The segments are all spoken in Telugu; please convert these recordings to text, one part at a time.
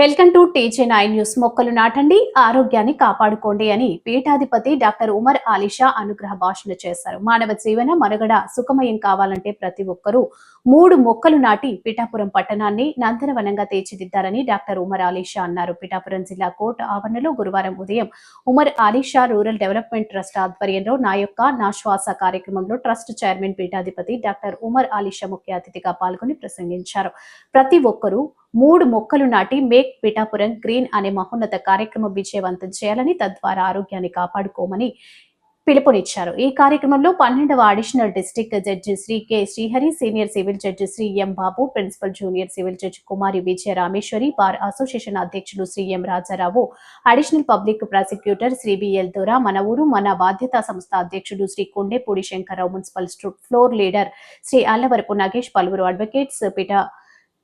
Welcome to TJ nine news. మొక్కలు నాటండి ఆరోగ్యాన్ని కాపాడుకోండి అని పీఠాధిపతి డాక్టర్ ఉమర్ ఆలిషా అనుగ్రహ భాషణ చేశారు. మానవ జీవన మనుగడ సుఖమయం కావాలంటే ప్రతి ఒక్కరూ మూడు మొక్కలు నాటి పిఠాపురం పట్టణాన్ని నందనవనంగా తీర్చిదిద్దాలని డాక్టర్ ఉమర్ ఆలిషా అన్నారు. పిఠాపురం జిల్లా కోర్టు ఆవరణలో గురువారం ఉదయం Umar Alisha rural development trust ఆధ్వర్యంలో నా యొక్క నా శ్వాస కార్యక్రమంలో ట్రస్ట్ చైర్మన్ పీఠాధిపతి డాక్టర్ ఉమర్ ఆలిషా ముఖ్య అతిథిగా పాల్గొని ప్రసంగించారు. ప్రతి ఒక్కరూ మూడు మొక్కలు నాటి మేక్ పిఠాపురం గ్రీన్ అనే మహోన్నత కార్యక్రమం విజయవంతం చేయాలని తద్వారా ఆరోగ్యాన్ని కాపాడుకోమని పిలుపునిచ్చారు. ఈ కార్యక్రమంలో పన్నెండవ additional district judge Shri K Srihari senior civil judge Shri M Babu principal junior civil judge Kumari Vijaya Rameshwari bar association అధ్యక్షులు Shri M Raja Rao additional public prosecutor Shri BL Dora మన ఊరు మన బాధ్యతా సంస్థ అధ్యక్షుడు Shri Kondepudi Shankar Rao municipal floor leader Shri Allavarapu Nagesh పలువురు అడ్వకేట్స్ పిఠ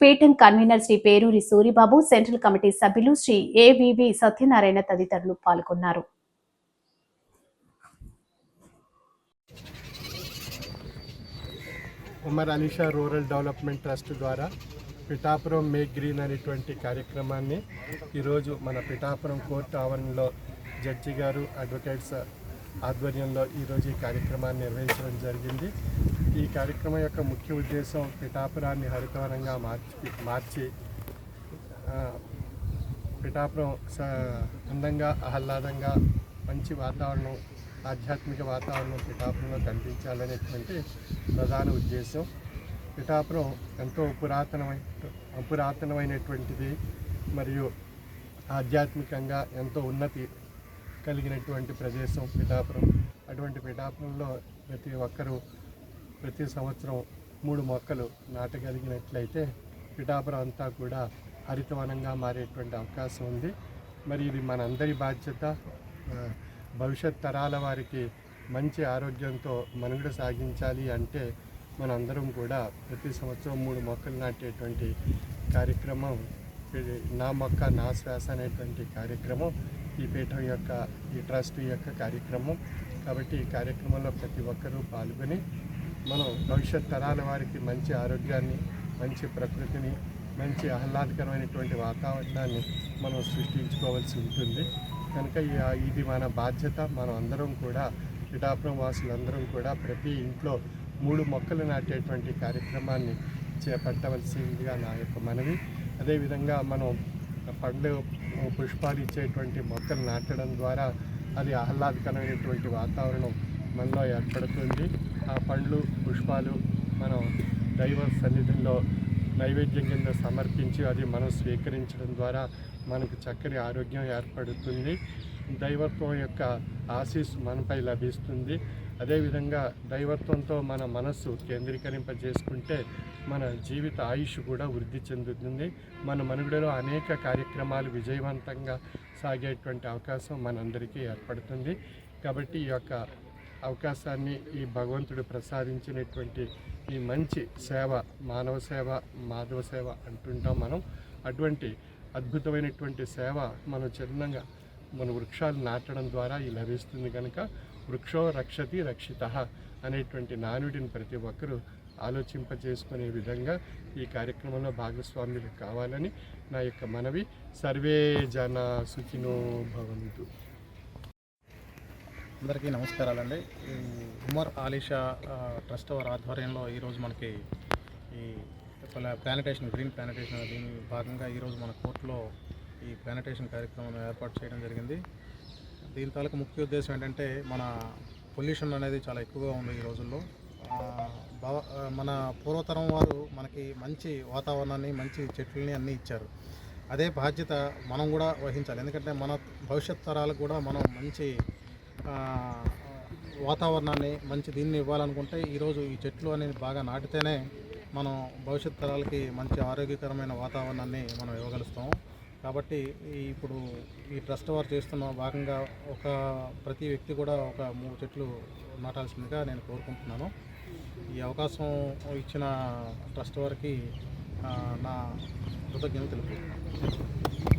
పీఠం convenor Shri Peruri Suribabu central committee సభ్యులు శ్రీ ఏవివి సత్యనారాయణ తదితరులు పాల్గొన్నారు. Umar Alisha rural development trust ద్వారా పిఠాపురం మేక్ గ్రీన్ అనేటువంటి కార్యక్రమాన్ని ఈరోజు మన పిఠాపురం కోర్టు ఆవరణలో జడ్జి గారు అడ్వకేట్స్ ఆధ్వర్యంలో ఈరోజు ఈ కార్యక్రమాన్ని నిర్వహించడం జరిగింది. ఈ కార్యక్రమం యొక్క ముఖ్య ఉద్దేశం పిఠాపురాన్ని హరితవనంగా మార్చి మార్చి పిఠాపురం స- అందంగా ఆహ్లాదంగా మంచి వాతావరణం ఆధ్యాత్మిక వాతావరణం పిఠాపురంలో కల్పించాలనేటువంటి ప్రధాన ఉద్దేశం. పిఠాపురం ఎంతో పురాతనమైన పురాతనమైనటువంటిది మరియు ఆధ్యాత్మికంగా ఎంతో ఉన్నతి కలిగినటువంటి ప్రదేశం పిఠాపురం. అటువంటి పిఠాపురంలో ప్రతి ఒక్కరూ ప్రతి సంవత్సరం మూడు మొక్కలు నాటగలిగినట్లయితే పిఠాపురం అంతా కూడా హరితవనంగా మారేటువంటి అవకాశం ఉంది. మరి ఇది మనందరి బాధ్యత. భవిష్యత్ తరాల వారికి మంచి ఆరోగ్యంతో మనుగడ సాగించాలి అంటే మనందరం కూడా ప్రతి సంవత్సరం మూడు మొక్కలు నాటేటువంటి కార్యక్రమం నా మొక్క నా శ్వాస అనేటువంటి కార్యక్రమం ఈ పీఠం యొక్క ఈ ట్రస్ట్ యొక్క కార్యక్రమం. కాబట్టి ఈ కార్యక్రమంలో ప్రతి ఒక్కరూ పాల్గొని మనం భవిష్యత్ తరాల వారికి మంచి ఆరోగ్యాన్ని మంచి ప్రకృతిని మంచి ఆహ్లాదకరమైనటువంటి వాతావరణాన్ని మనం సృష్టించుకోవాల్సి ఉంటుంది. కనుక ఈ- ఇది మన బాధ్యత. మనం అందరం కూడా పిఠాపురం వాసులందరం కూడా ప్రతి ఇంట్లో మూడు మొక్కలు నాటేటువంటి కార్యక్రమాన్ని చేపట్టవలసిందిగా నా యొక్క మనవి. అదేవిధంగా మనం పండ్లు పుష్పాలు ఇచ్చేటువంటి మొక్కలు నాటడం ద్వారా అది ఆహ్లాదకరమైనటువంటి వాతావరణం మనలో ఏర్పడుతుంది. ఆ పండ్లు పుష్పాలు మనం దైవ సన్నిధిలో నైవేద్యం కింద సమర్పించి అది మనం స్వీకరించడం ద్వారా మనకు చక్కని ఆరోగ్యం ఏర్పడుతుంది. దైవత్వం యొక్క ఆశీస్సు మనపై లభిస్తుంది. అదేవిధంగా దైవత్వంతో మన మనస్సు కేంద్రీకరింపజేసుకుంటే మన జీవిత ఆయుష్ కూడా వృద్ధి చెందుతుంది. మన మనుగడలో అనేక కార్యక్రమాలు విజయవంతంగా సాగేటువంటి అవకాశం మనందరికీ ఏర్పడుతుంది. కాబట్టి ఈ యొక్క అవకాశాన్ని ఈ భగవంతుడు ప్రసాదించినటువంటి ఈ మంచి సేవ మానవ సేవ మాధవ సేవ అంటుంటాం మనం. అటువంటి అద్భుతమైనటువంటి సేవ మనం చిన్నంగా మన వృక్షాలు నాటడం ద్వారా ఈ లభిస్తుంది కనుక వృక్షో రక్షతి రక్షిత అనేటువంటి నానుడిని ప్రతి ఒక్కరూ ఆలోచింపజేసుకునే విధంగా ఈ కార్యక్రమంలో భాగస్వాములు కావాలని నా యొక్క మనవి. సర్వే జన సుఖినో భవంతు. అందరికీ నమస్కారాలండి. ఈ ఉమర్ ఆలిషా ట్రస్ట్ వారి ఆధ్వర్యంలో ఈరోజు మనకి ఈ ప్లానిటేషన్ గ్రీన్ ప్లానిటేషన్ దీని భాగంగా ఈరోజు మన కోర్టులో ఈ ప్లానిటేషన్ కార్యక్రమం ఏర్పాటు చేయడం జరిగింది. దీని తాలూకు ముఖ్య ఉద్దేశం ఏంటంటే మన పొల్యూషన్ అనేది చాలా ఎక్కువగా ఉంది ఈ రోజుల్లో. భవ మన పూర్వతరం వారు మనకి మంచి వాతావరణాన్ని మంచి చెట్లని అన్నీ ఇచ్చారు. అదే బాధ్యత మనం కూడా వహించాలి. ఎందుకంటే మన భవిష్యత్ తరాలకు కూడా మనం మంచి వాతావరణాన్ని మంచి దీన్ని ఇవ్వాలనుకుంటే ఈరోజు ఈ చెట్లు అనేది బాగా నాటితేనే మనం భవిష్యత్ తరాలకి మంచి ఆరోగ్యకరమైన వాతావరణాన్ని మనం ఇవ్వగలుగుతాం కాబట్టి ఇప్పుడు ఈ ట్రస్ట్ వారు చేస్తున్న భాగంగా ఒక ప్రతి వ్యక్తి కూడా ఒక మూడు చెట్లు నాటాల్సిందిగా నేను కోరుకుంటున్నాను. ఈ అవకాశం ఇచ్చిన ట్రస్ట్ వారికి నా కృతజ్ఞతలు తెలుపుతున్నాను